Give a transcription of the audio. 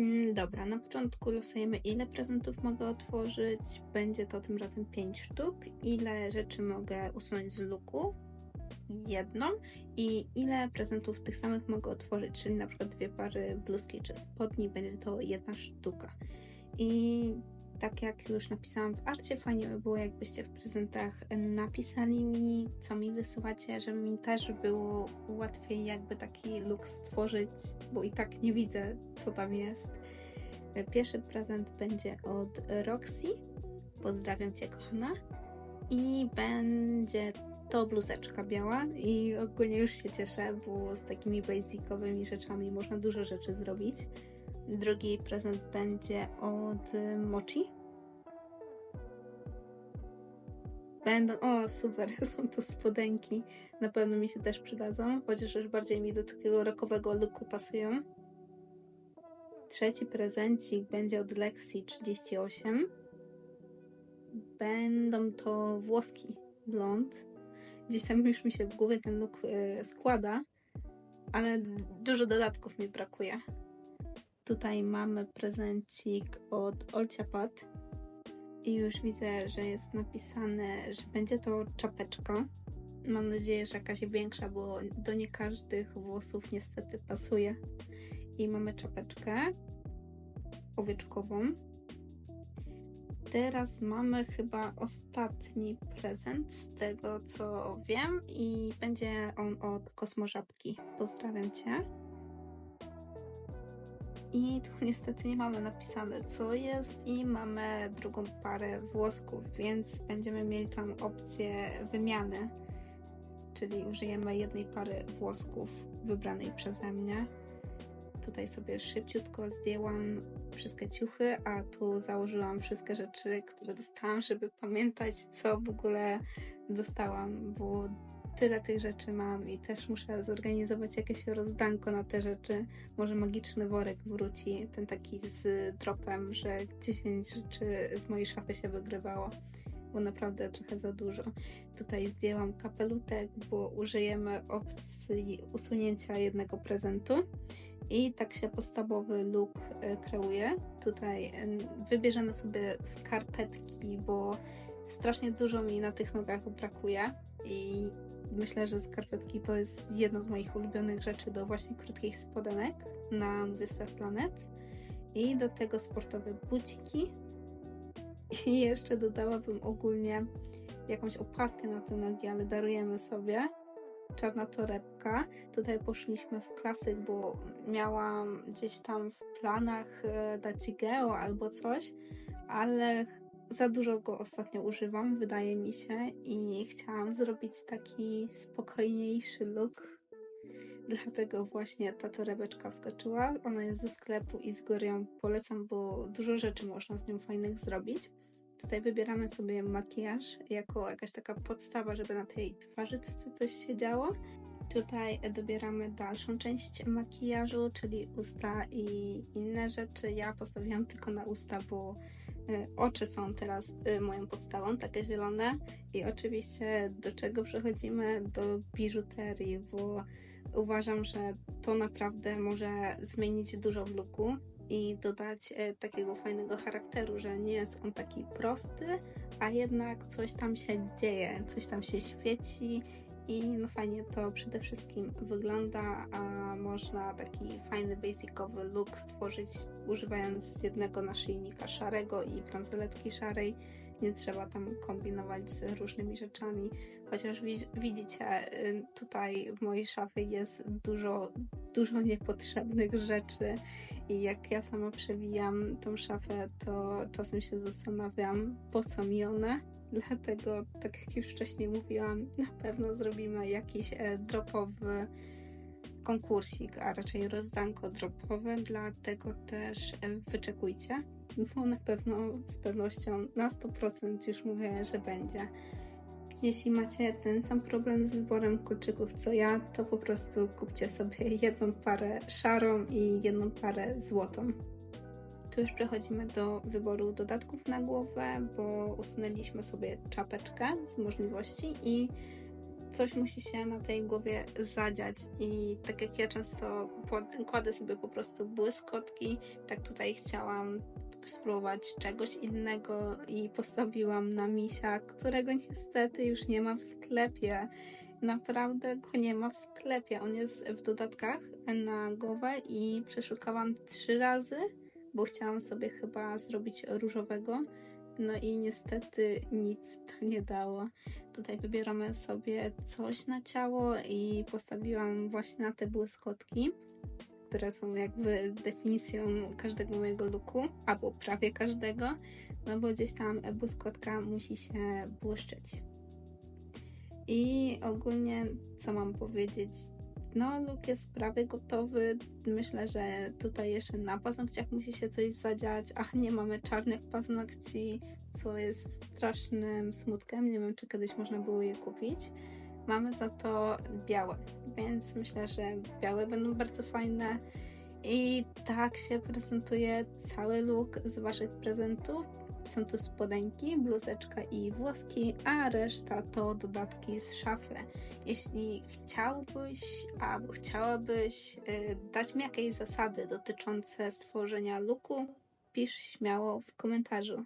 Mm, dobra, na początku losujemy ile prezentów mogę otworzyć. Będzie to tym razem 5 sztuk. Ile rzeczy mogę usunąć z luku? Jedną. I ile prezentów tych samych mogę otworzyć, czyli na przykład dwie pary bluzki czy spodni, będzie to jedna sztuka. I tak jak już napisałam w arcie, fajnie by było, jakbyście w prezentach napisali mi, co mi wysyłacie, żeby mi też było łatwiej jakby taki look stworzyć, bo i tak nie widzę, co tam jest. Pierwszy prezent będzie od Roxy. Pozdrawiam Cię, kochana. I będzie to bluzeczka biała i ogólnie już się cieszę, bo z takimi basicowymi rzeczami można dużo rzeczy zrobić. Drugi prezent będzie od Mochi. Będą, o super, są to spodenki. Na pewno mi się też przydadzą, chociaż już bardziej mi do takiego rokowego looku pasują. Trzeci prezencik będzie od Lexi 38. Będą to włoski blond. Gdzieś tam już mi się w głowie ten look y, składa, ale dużo dodatków mi brakuje. Tutaj mamy prezencik od Olcia Pat i już widzę, że jest napisane, że będzie to czapeczka. Mam nadzieję, że jakaś większa, bo do nie każdych włosów niestety pasuje. I mamy czapeczkę owieczkową. Teraz mamy chyba ostatni prezent z tego co wiem i będzie on od Kosmożabki. Pozdrawiam Cię. I tu niestety nie mamy napisane co jest i mamy drugą parę włosków, więc będziemy mieli tam opcję wymiany, czyli użyjemy jednej pary włosków wybranej przeze mnie. Tutaj sobie szybciutko zdjęłam wszystkie ciuchy, a tu założyłam wszystkie rzeczy, które dostałam, żeby pamiętać, co w ogóle dostałam, bo tyle tych rzeczy mam i też muszę zorganizować jakieś rozdanko na te rzeczy. Może magiczny worek wróci, ten taki z dropem, że 10 rzeczy z mojej szafy się wygrywało, bo naprawdę trochę za dużo. Tutaj zdjęłam kapelutek, bo użyjemy opcji usunięcia jednego prezentu. I tak się podstawowy look e, kreuje. Tutaj wybierzemy sobie skarpetki, bo strasznie dużo mi na tych nogach brakuje i Myślę, że skarpetki to jest jedna z moich ulubionych rzeczy do właśnie krótkich spodenek na Wystaw Planet. I do tego sportowe buciki. I jeszcze dodałabym ogólnie jakąś opaskę na te nogi, ale darujemy sobie. Czarna torebka. Tutaj poszliśmy w klasyk, bo miałam gdzieś tam w planach e, dać geo albo coś, ale za dużo go ostatnio używam, wydaje mi się, i chciałam zrobić taki spokojniejszy look. Dlatego właśnie ta torebeczka wskoczyła. Ona jest ze sklepu i z góry ją polecam, bo dużo rzeczy można z nią fajnych zrobić. Tutaj wybieramy sobie makijaż jako jakaś taka podstawa, żeby na tej twarzy coś się działo. Tutaj dobieramy dalszą część makijażu, czyli usta i inne rzeczy. Ja postawiłam tylko na usta, bo oczy są teraz y, moją podstawą, takie zielone. I oczywiście do czego przechodzimy? Do biżuterii, bo uważam, że to naprawdę może zmienić dużo w looku i dodać y, takiego fajnego charakteru, że nie jest on taki prosty, a jednak coś tam się dzieje, coś tam się świeci i no fajnie to przede wszystkim wygląda, a można taki fajny, basicowy look stworzyć używając jednego naszyjnika szarego i bransoletki szarej. Nie trzeba tam kombinować z różnymi rzeczami, chociaż widzicie, y, tutaj w mojej szafie jest dużo, dużo niepotrzebnych rzeczy i jak ja sama przewijam tą szafę, to czasem się zastanawiam, po co mi one Dlatego, tak jak już wcześniej mówiłam, na pewno zrobimy jakiś e, dropowy konkursik, a raczej rozdanko dropowe, dlatego też e, wyczekujcie, bo na pewno z pewnością na 100% już mówię, że będzie. Jeśli macie ten sam problem z wyborem kolczyków co ja, to po prostu kupcie sobie jedną parę szarą i jedną parę złotą. Już przechodzimy do wyboru dodatków na głowę, bo usunęliśmy sobie czapeczkę z możliwości i coś musi się na tej głowie zadziać i tak jak ja często kładę sobie po prostu błyskotki, tak tutaj chciałam spróbować czegoś innego i postawiłam na misia, którego niestety już nie ma w sklepie. Naprawdę go nie ma w sklepie. On jest w dodatkach na głowę i przeszukałam trzy razy, bo chciałam sobie chyba zrobić różowego. No i niestety nic to nie dało. Tutaj wybieramy sobie coś na ciało i postawiłam właśnie na te błyskotki, które są jakby definicją każdego mojego looku, albo prawie każdego, no bo gdzieś tam błyskotka musi się błyszczeć. I ogólnie, co mam powiedzieć? No, look jest prawie gotowy. Myślę, że tutaj jeszcze na paznokciach musi się coś zadziać. Ach, nie mamy czarnych paznokci, co jest strasznym smutkiem. Nie wiem, czy kiedyś można było je kupić. Mamy za to białe, więc myślę, że białe będą bardzo fajne. I tak się prezentuje cały look z Waszych prezentów. Są tu spodenki, bluzeczka i włoski, a reszta to dodatki z szafy. Jeśli chciałbyś albo chciałabyś y, dać mi jakieś zasady dotyczące stworzenia looku, pisz śmiało w komentarzu.